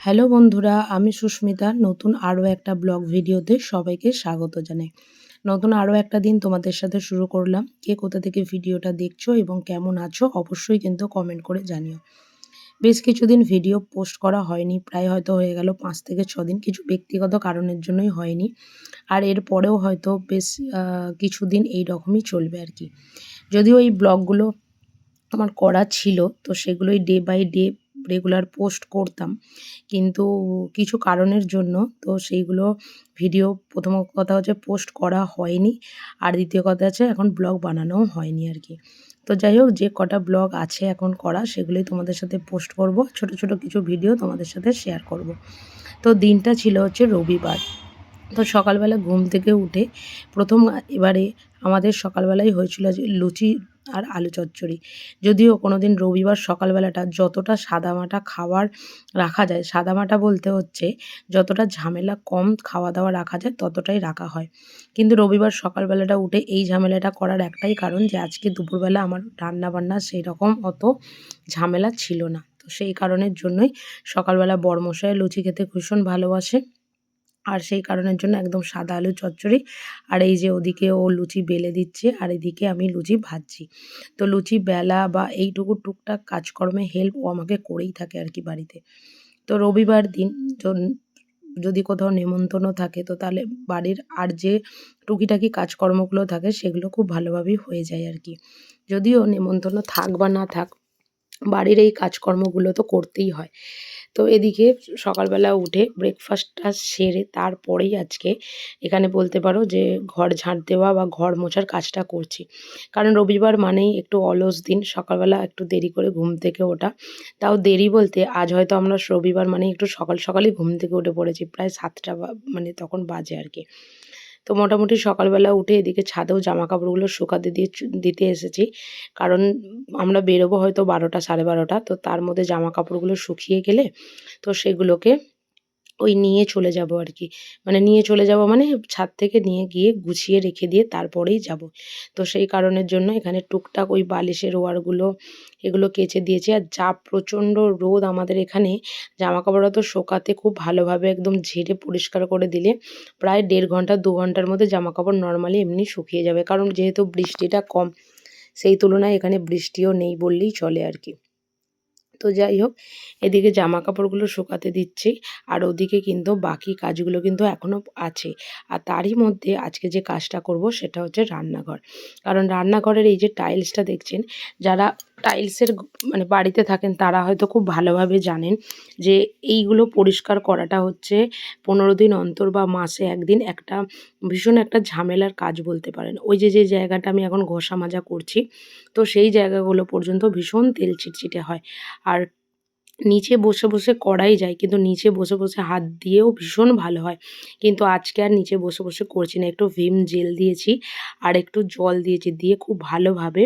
Hello বন্ধুরা, আমি সুস্মিতা। নতুন আরও একটা ব্লগ ভিডিওতে সবাইকে স্বাগত জানাই। নতুন আরও একটা দিন তোমাদের সাথে শুরু করলাম। কে কোথা থেকে ভিডিওটা দেখছ এবং কেমন আছো অবশ্যই কিন্তু কমেন্ট করে জানিও। বেশ কিছুদিন ভিডিও পোস্ট করা হয়নি, প্রায় হয়তো হয়ে গেল পাঁচ থেকে ছ দিন। কিছু ব্যক্তিগত কারণের জন্যই হয়নি। আর এর পরেও হয়তো বেশ কিছুদিন এই রকমই চলবে আর কি। যদিও এই ব্লগগুলো আমার করা ছিল, তো সেগুলোই day by day regular post করতাম। কিন্তু কিছু কারণের জন্য তো সেইগুলো ভিডিও প্রথম কথা হচ্ছে পোস্ট করা হয়নি। আর দ্বিতীয় কথা হচ্ছে এখন ব্লগ বানানোও হয়নি আর কি। তো যাই হোক, যে কটা ব্লগ আছে এখন করা, সেগুলোই তোমাদের সাথে পোস্ট করব। ছোট ছোট কিছু ভিডিও তোমাদের সাথে শেয়ার করব। তো দিনটা ছিল হচ্ছে রবিবার। তো সকালবেলা ঘুম থেকে উঠে প্রথম এবারে আমাদের সকালবেলাই হয়েছিল যে লুচি আর আলু চচ্চড়ি। যদিও কোনো দিন রবিবার সকালবেলাটা যতটা সাদামাটা খাবার রাখা যায়, সাদামাটা বলতে হচ্ছে যতটা ঝামেলা কম খাওয়া দাওয়া রাখা যায় ততটাই রাখা হয়। কিন্তু রবিবার সকালবেলাটা উঠে এই ঝামেলাটা করার একটাই কারণ যে আজকে দুপুরবেলা আমার রান্না বান্না সেই রকম অত ঝামেলা ছিল না। তো সেই কারণের জন্যই সকালবেলা বরমশাই লুচি খেতে ভীষণ ভালোবাসে। আর সেই কারণের জন্য একদম সাদা আলু চচ্চড়ি। আর এই যে ওদিকে ও লুচি বেলে দিচ্ছে, আর এদিকে আমি লুচি ভাজছি। তো লুচি বেলা বা এইটুকু টুকটাক কাজকর্মে হেল্প ও আমাকে করেই থাকে আর কি বাড়িতে। তো রবিবার দিন যদি কোথাও নেমন্তন্ন থাকে, তো তাহলে বাড়ির আর যে টুকিটাকি কাজকর্মগুলো থাকে, সেগুলো খুব ভালোভাবেই হয়ে যায় আর কি। যদিও নেমন্তন্ন থাক বা না থাক, বাড়ির এই কাজকর্মগুলো তো করতেই হয়। তো এদিকে সকালবেলা উঠে ব্রেকফাস্টটা সেরে তারপরেই আজকে এখানে বলতে পারো যে ঘর ঝাঁট দেওয়া বা ঘর মোছার কাজটা করছি। কারণ রবিবার মানেই একটু অলস দিন, সকালবেলা একটু দেরি করে ঘুম থেকে ওঠা। তাও দেরি বলতে আজ হয়তো আমরা রবিবার মানে একটু সকাল সকালই ঘুম থেকে উঠে পড়েছি, প্রায় সাতটা মানে তখন বাজে আর কি। তো মোটামুটি সকালবেলা উঠে এদিকে ছাদেও জামা কাপড়গুলো শুকাতে দিয়ে দিতে এসেছি। কারণ আমরা বেরোবো হয়তো বারোটা, সাড়ে বারোটা, তো তার মধ্যে জামা কাপড়গুলো শুকিয়ে গেলে তো সেগুলোকে ওই নিয়ে চলে যাব আর কি। মানে নিয়ে চলে যাব মানে ছাদ থেকে নিয়ে গিয়ে গুছিয়ে রেখে দিয়ে তারপরেই যাব। তো সেই কারণের জন্য এখানে টুকটাক ওই বালিশের ওয়ারগুলো, এগুলো কেচে দিয়েছি। আর যা প্রচণ্ড রোদ আমাদের এখানে জামা কাপড় তো শোকাতে খুব ভালোভাবে একদম ঝেড়ে পরিষ্কার করে দিলে প্রায় দেড় ঘণ্টা, দু ঘণ্টার মধ্যে জামা কাপড় নর্মালি এমনি শুকিয়ে যাবে। কারণ যেহেতু বৃষ্টিটা কম, সেই তুলনায় এখানে বৃষ্টিও নেই বললেই চলে আর কি। তো যাই হোক, এদিকে জামা কাপড়গুলো শুকাতে দিচ্ছি। আর ওদিকে কিন্তু বাকি কাজগুলো কিন্তু এখনও আছে। আর তারই মধ্যে আজকে যে কাজটা করব সেটা হচ্ছে রান্নাঘর। কারণ রান্নাঘরের এই যে টাইলসটা দেখছেন, যারা টাইলসের মানে বাড়িতে থাকেন তারা হয়তো খুব ভালোভাবে জানেন যে এইগুলো পরিষ্কার করাটা হচ্ছে পনেরো দিন অন্তর বা মাসে একদিন একটা ভীষণ একটা ঝামেলার কাজ বলতে পারেন। ওই যে যে জায়গাটা আমি এখন ঘষা মাজা করছি, তো সেই জায়গাগুলো পর্যন্ত ভীষণ তেল ছিটছিটে হয়। আর নিচে বসে বসে করাই যায়, কিন্তু নিচে বসে বসে হাত দিয়েও ভীষণ ভালো হয়। কিন্তু আজকে আর নিচে বসে বসে করছি না, একটু ভিম জেল দিয়েছি আর একটু জল দিয়েছি, দিয়ে খুব ভালোভাবে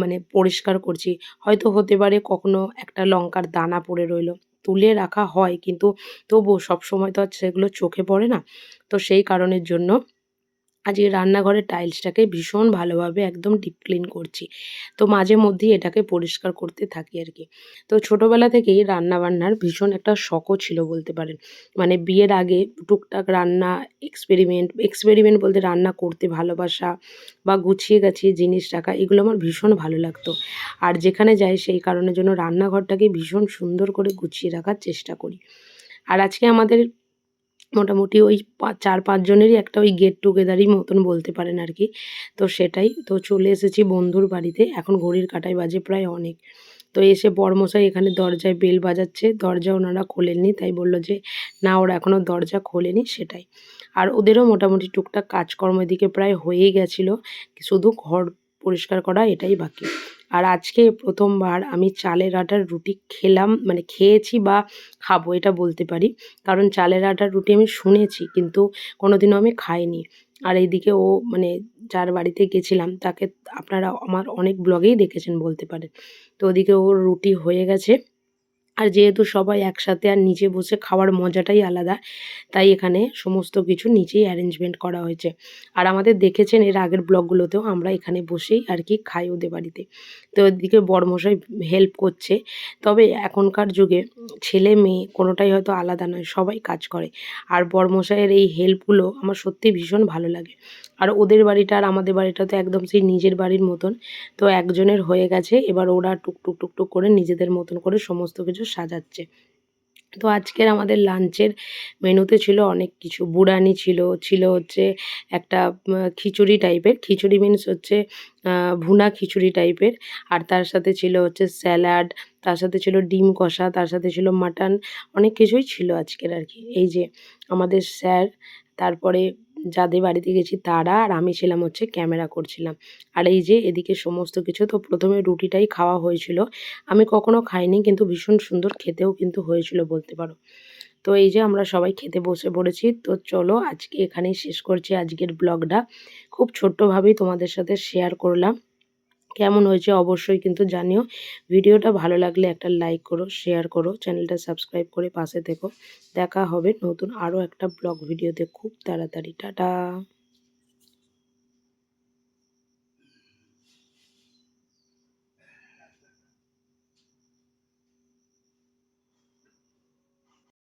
মানে পরিষ্কার করছি। হয়তো হতে পারে কখনো একটা লঙ্কার দানা পড়ে রইল, তুলে রাখা হয়, কিন্তু তবুও সবসময় তো আর সেগুলো চোখে পড়ে না। তো সেই কারণের জন্য আজকে রান্নাঘরের টাইলসটাকে ভীষণ ভালোভাবে একদম ডিপ ক্লিন করছি। তো মাঝে মধ্যেই এটাকে পরিষ্কার করতে থাকি আর কি। তো ছোটোবেলা থেকেই রান্নাবান্নার ভীষণ একটা শখও ছিল বলতে পারেন। মানে বিয়ের আগে টুকটাক রান্না এক্সপেরিমেন্ট এক্সপেরিমেন্ট বলতে রান্না করতে ভালোবাসা বা গুছিয়ে গাছিয়ে জিনিস রাখা, এগুলো আমার ভীষণ ভালো লাগতো। আর যেখানে যাই সেই কারণের জন্য রান্নাঘরটাকে ভীষণ সুন্দর করে গুছিয়ে রাখার চেষ্টা করি। আর আজকে আমাদের মোটামুটি ওই চার পাঁচজনেরই একটা ওই গেট টুগেদারই মতন বলতে পারেন আর কি তো সেটাই, তো চলে এসেছি বন্ধুর বাড়িতে। এখন ঘড়ির কাটায় বাজে প্রায় অনেক। তো এসে বরমশাই এখানে দরজায় বেল বাজাচ্ছে। দরজা ওনারা খোলেননি, তাই বলল যে, না, ওরা এখনও দরজা খোলেনি। সেটাই। আর ওদেরও মোটামুটি টুকটাক কাজকর্ম দিকে প্রায় হয়েই গেছিল। শুধু ঘর পরিষ্কার করা, এটাই বাকি। আর আজকে প্রথমবার আমি চালের আটার রুটি খেলাম মানে খেয়েছি বা খাব এটা বলতে পারি। কারণ চালের আটার রুটি আমি শুনেছি কিন্তু কোনোদিনও আমি খাইনি। আর এইদিকে ও মানে যার বাড়িতে গেছিলাম তাকে আপনারা আমার অনেক ব্লগেই দেখেছেন বলতে পারেন। তো ওদিকে ওর রুটি হয়ে গেছে। আর যেহেতু সবাই একসাথে আর নিচে বসে খাওয়ার মজাটাই আলাদা, তাই এখানে সমস্ত কিছু নিচেই অ্যারেঞ্জমেন্ট করা হয়েছে। আর আমাদের দেখেছেন এর আগের ব্লগগুলোতেও আমরা এখানে বসেই আর কি খাই ওদের বাড়িতে। তো ওদিকে বড়মশাই হেল্প করছে। তবে এখনকার যুগে ছেলে মেয়ে কোনোটাই হয়তো আলাদা নয়, সবাই কাজ করে। আর বড়মশাইয়ের এই হেল্পগুলো আমার সত্যি ভীষণ ভালো লাগে। আর ওদের বাড়িটা আর আমাদের বাড়িটা তো একদম সেই নিজের বাড়ির মতন। তো একজনের হয়ে গেছে, এবার ওরা টুকটুক টুকটুক করে নিজেদের মতন করে সমস্ত কিছু সাজাচ্ছে। তো আজকের আমাদের লাঞ্চের মেনুতে ছিল অনেক কিছু। বুড়ানি ছিল ছিল হচ্ছে একটা খিচুড়ি টাইপের। খিচুড়ি মিন্স হচ্ছে ভুনা খিচুড়ি টাইপের। আর তার সাথে ছিল হচ্ছে স্যালাড, তার সাথে ছিল ডিম কষা, তার সাথে ছিল মাটন। অনেক কিছুই ছিল আজকের আর কি। এই যে আমাদের স্যার, তারপরে যাদের বাড়িতে গেছি তারা আর আমি ছিলাম হচ্ছে ক্যামেরা করছিলাম। আর এই যে এদিকে সমস্ত কিছু, তো প্রথমে রুটিটাই খাওয়া হয়েছিল। আমি কখনো খাইনি, কিন্তু ভীষণ সুন্দর খেতেও কিন্তু হয়েছিল বলতে পারো। তো এই যে আমরা সবাই খেতে বসে পড়েছি। তো চলো আজকে এখানেই শেষ করছি আজকের ব্লগটা। খুব ছোট্টভাবেই তোমাদের সাথে শেয়ার করলাম। কেমন হয়েছে অবশ্যই কিন্তু জানিও। ভিডিওটা ভালো লাগলে একটা লাইক করো শেয়ার করো চ্যানেলটা সাবস্ক্রাইব করে পাশে থেকো। দেখা হবে নতুন আরও একটা ব্লগ ভিডিওতে খুব তাড়াতাড়ি। টাটা!